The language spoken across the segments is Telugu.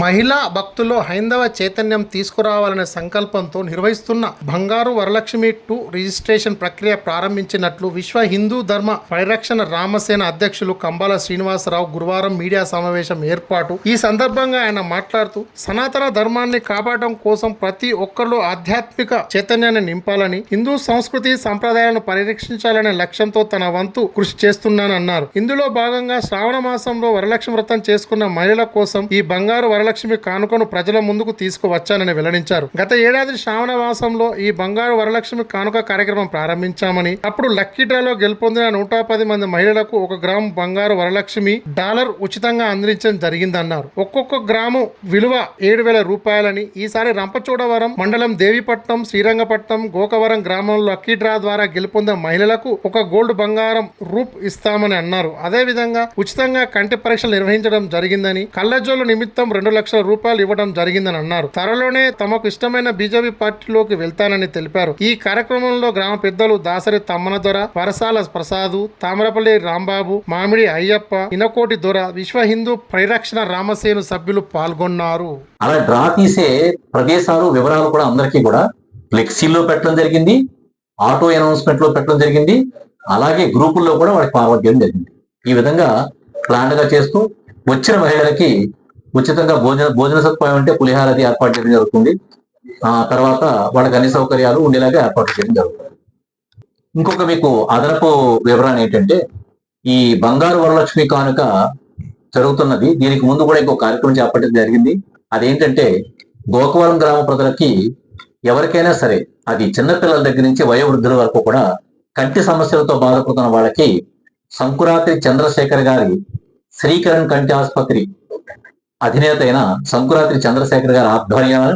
మహిళా భక్తుల్లో హైందవ చైతన్యం తీసుకురావాలనే సంకల్పంతో నిర్వహిస్తున్న బంగారు వరలక్ష్మి టూ రిజిస్ట్రేషన్ ప్రక్రియ ప్రారంభించినట్లు విశ్వ హిందూ ధర్మ పరిరక్షణ రామసేన అధ్యక్షులు కంబాల శ్రీనివాసరావు గురువారం మీడియా సమావేశం ఏర్పాటు. ఈ సందర్భంగా ఆయన మాట్లాడుతూ సనాతన ధర్మాన్ని కాపాడటం కోసం ప్రతి ఒక్కరిలో ఆధ్యాత్మిక చైతన్యాన్ని నింపాలని హిందూ సంస్కృతి సంప్రదాయాలను పరిరక్షించాలనే లక్ష్యంతో తన వంతు కృషి చేస్తున్నానన్నారు. ఇందులో భాగంగా శ్రావణ మాసంలో వరలక్ష్మి వ్రతం చేసుకున్న మహిళల కోసం ఈ బంగారు వరలక్ష్మి వరలక్ష్మి కానుకను ప్రజల ముందుకు తీసుకువచ్చానని వెల్లడించారు. గత ఏడాది శ్రావణ మాసంలో ఈ బంగారు వరలక్ష్మి కానుక కార్యక్రమం ప్రారంభించామని అప్పుడు లక్కీ డ్రాలో గెలుపొందిన నూట పది మంది మహిళలకు ఒక గ్రాము బంగారు వరలక్ష్మి డాలర్ ఉచితంగా అందించడం జరిగిందన్నారు. ఒక్కొక్క గ్రాము విలువ ఏడు వేల రూపాయలని ఈసారి రంపచోడవరం మండలం దేవిపట్నం శ్రీరంగపట్నం గోకవరం గ్రామంలో లక్కీ డ్రా ద్వారా గెలుపొందిన మహిళలకు ఒక గోల్డ్ బంగారం రూప్ ఇస్తామని అన్నారు. అదే విధంగా ఉచితంగా కంటి పరీక్షలు నిర్వహించడం జరిగిందని కళ్ళజోలు నిమిత్తం రెండు లక్షల రూపాయలు ఇవ్వడం జరిగిందని అన్నారు. త్వరలోనే తమకు ఇష్టమైన బీజేపీ పార్టీలోకి వెళ్తానని తెలిపారు. ఈ కార్యక్రమంలో గ్రామ పెద్దలు దాసరి తమ్మన దొర వరసాల ప్రసాదు తామరపల్లి రాంబాబు మామిడి అయ్యప్ప ఇనకోటి దొర విశ్వ హిందూ పరిరక్షణ రామసేను సభ్యులు పాల్గొన్నారు. అలా డ్రా తీసే ప్రదేశాలు వివరాలు కూడా అందరికీ కూడా ఫ్లెక్సీల్లో పెట్టడం జరిగింది ఆటో అనౌన్స్మెంట్లో పెట్టడం జరిగింది అలాగే గ్రూపుల్లో కూడా వాళ్ళకి ఫార్వర్డ్ చేయడం జరిగింది. ఈ విధంగా ప్లాన్గా చేస్తూ వచ్చిన మహిళలకి ఉచితంగా భోజన భోజన సదుపాయం అంటే పులిహార అది ఏర్పాటు చేయడం జరుగుతుంది. ఆ తర్వాత వాళ్ళకి అన్ని సౌకర్యాలు ఉండేలాగా ఏర్పాటు చేయడం జరుగుతుంది. ఇంకొక మీకు అదనపు వివరణ ఏంటంటే ఈ బంగారు వరలక్ష్మి కానుక జరుగుతున్నది. దీనికి ముందు కూడా ఇంకో కార్యక్రమం చేపట్టడం జరిగింది. అదేంటంటే గోకవరం గ్రామ ప్రజలకి ఎవరికైనా సరే అది చిన్నపిల్లల దగ్గర నుంచి వయోవృద్ధుల వరకు కూడా కంటి సమస్యలతో బాధపడుతున్న వాళ్ళకి సంకురాత్రి చంద్రశేఖర్ గారి శ్రీకరణ్ కంటి ఆసుపత్రి అధినేత అయిన సంకురాత్రి చంద్రశేఖర్ గారి ఆధ్వర్యాన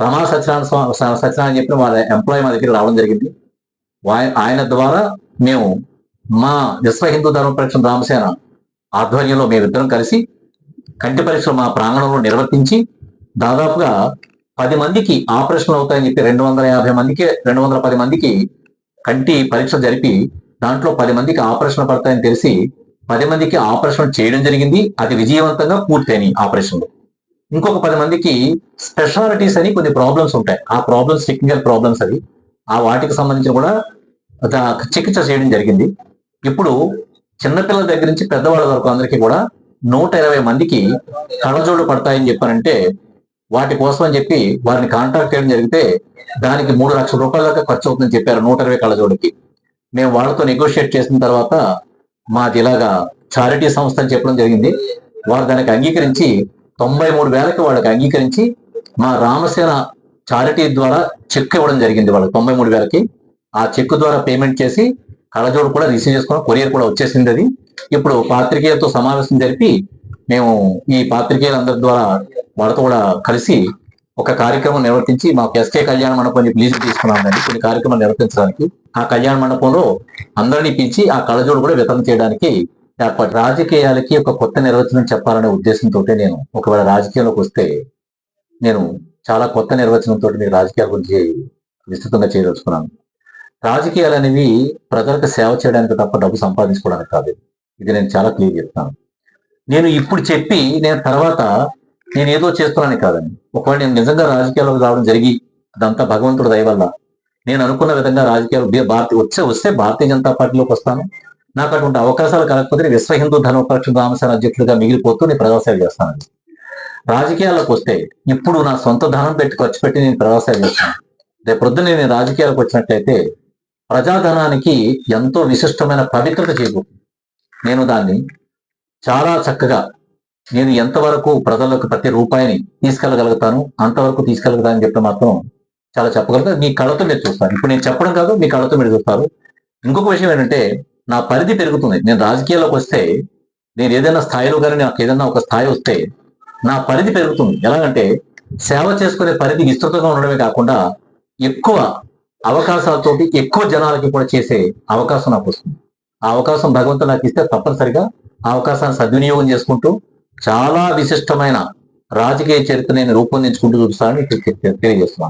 రమణ సత్యనారాయణ స్వా- సత్యనారాయణ చెప్పిన వాళ్ళ ఎంప్లాయీ మా దగ్గర రావడం జరిగింది. ఆయన ద్వారా మేము మా విశ్వ హిందూ ధర్మ పరిరక్షణ రామసేన ఆధ్వర్యంలో మేమిద్దరం కలిసి కంటి పరీక్షలు మా ప్రాంగణంలో నిర్వర్తించి దాదాపుగా పది మందికి ఆపరేషన్ అవుతాయని చెప్పి రెండు వందల యాభై మందికి రెండు వందల పది మందికి కంటి పరీక్ష జరిపి దాంట్లో పది మందికి ఆపరేషన్ పడతాయని తెలిసి పది మందికి ఆపరేషన్ చేయడం జరిగింది. అది విజయవంతంగా పూర్తయినాయి ఆపరేషన్లు. ఇంకొక పది మందికి స్పెషాలిటీస్ అని కొన్ని ప్రాబ్లమ్స్ ఉంటాయి. ఆ ప్రాబ్లమ్స్ టెక్నికల్ ప్రాబ్లమ్స్ అవి. ఆ వాటికి సంబంధించి కూడా చికిత్స చేయడం జరిగింది. ఇప్పుడు చిన్నపిల్లల దగ్గర నుంచి పెద్దవాళ్ళ వరకు అందరికీ కూడా నూట ఇరవై మందికి కళ్ళజోళ్ళు పడతాయని చెప్పారంటే వాటి కోసం అని చెప్పి వారిని కాంటాక్ట్ చేయడం జరిగితే దానికి మూడు లక్షల రూపాయల దాకా ఖర్చు అవుతుందని చెప్పారు నూట ఇరవై కళ్ళజోడికి మేము వాళ్ళతో నెగోషియేట్ చేసిన తర్వాత మాది ఇలాగా చారిటీ సంస్థ అని చెప్పడం జరిగింది. వారు దానికి అంగీకరించి తొంభై మూడు వేలకి వాళ్ళకి అంగీకరించి మా రామసేన చారిటీ ద్వారా చెక్ ఇవ్వడం జరిగింది వాళ్ళకి తొంభై మూడు వేలకి. ఆ చెక్ ద్వారా పేమెంట్ చేసి కళ్ళజోడు కూడా రిసీవ్ చేసుకుని కొరియర్ కూడా వచ్చేసింది అది. ఇప్పుడు పాత్రికేయులతో సమావేశం జరిపి మేము ఈ పాత్రికేయులందరి ద్వారా వాళ్ళతో కూడా కలిసి ఒక కార్యక్రమం నిర్వర్తించి మాకు ఎస్కే కళ్యాణ మండపం చెప్పి లీజు తీసుకున్నామండి. కొన్ని కార్యక్రమాలు నిర్వర్తించడానికి ఆ కళ్యాణ మండపంలో అందరినీ పిలిచి ఆ కళజోడు కూడా వితరణ చేయడానికి ఏర్పాటు రాజకీయాలకి ఒక కొత్త నిర్వచనం చెప్పాలనే ఉద్దేశంతో నేను ఒకవేళ రాజకీయంలోకి వస్తే నేను చాలా కొత్త నిర్వచనంతో నేను రాజకీయాల గురించి విస్తృతంగా చేయదలుచుకున్నాను. రాజకీయాలు అనేవి ప్రజలకు సేవ చేయడానికి తప్ప డబ్బు సంపాదించుకోవడానికి కాదు. ఇది నేను చాలా క్లియర్ చెప్తాను. నేను ఇప్పుడు చెప్పి నేను తర్వాత నేను ఏదో చేస్తున్నాను కాదండి. ఒకవేళ నేను నిజంగా రాజకీయాల్లోకి రావడం జరిగి అదంతా భగవంతుడు దయవల్ల నేను అనుకున్న విధంగా రాజకీయాలు భారతి వచ్చే వస్తే భారతీయ జనతా పార్టీలోకి వస్తాను. నాకు అటువంటి అవకాశాలు కలగకపోతే విశ్వ హిందూ ధర్మపక్ష రామసేన అధ్యక్షుడిగా మిగిలిపోతూ నేను ప్రజాసేవ చేస్తాను రాజకీయాలకు వస్తే ఇప్పుడు నా సొంత ధనం పెట్టి ఖర్చు పెట్టి నేను ప్రజాసేవ చేస్తాను. రేపు పొద్దున్న నేను రాజకీయాలకు వచ్చినట్లయితే ప్రజాధనానికి ఎంతో విశిష్టమైన పవిత్రత చేయబోతుంది నేను దాన్ని చాలా చక్కగా నేను ఎంతవరకు ప్రజలకు ప్రతి రూపాయిని తీసుకెళ్ళగలుగుతాను అంతవరకు తీసుకెళ్ళగలుగుతానని చెప్పి మాత్రం చాలా చెప్పగలుగుతాను మీ కళతో మీరు చూస్తారు. ఇప్పుడు నేను చెప్పడం కాదు మీ కళతో మీరు చూస్తారు. ఇంకొక విషయం ఏంటంటే నా పరిధి పెరుగుతుంది. నేను రాజకీయాల్లోకి వస్తే నేను ఏదైనా స్థాయిలో కానీ నాకు ఏదైనా ఒక స్థాయి వస్తే నా పరిధి పెరుగుతుంది. ఎలాగంటే సేవ చేసుకునే పరిధి విస్తృతంగా ఉండడమే కాకుండా ఎక్కువ అవకాశాలతోటి ఎక్కువ జనాలకి కూడా చేసే అవకాశం నాకు వస్తుంది. ఆ అవకాశం భగవంతుడు నాకు ఇస్తే తప్పనిసరిగా ఆ అవకాశాన్ని సద్వినియోగం చేసుకుంటూ చాలా విశిష్టమైన రాజకీయ చరిత్ర నేను రూపొందించుకుంటూ చూపిస్తానని తెలియజేస్తున్నాను.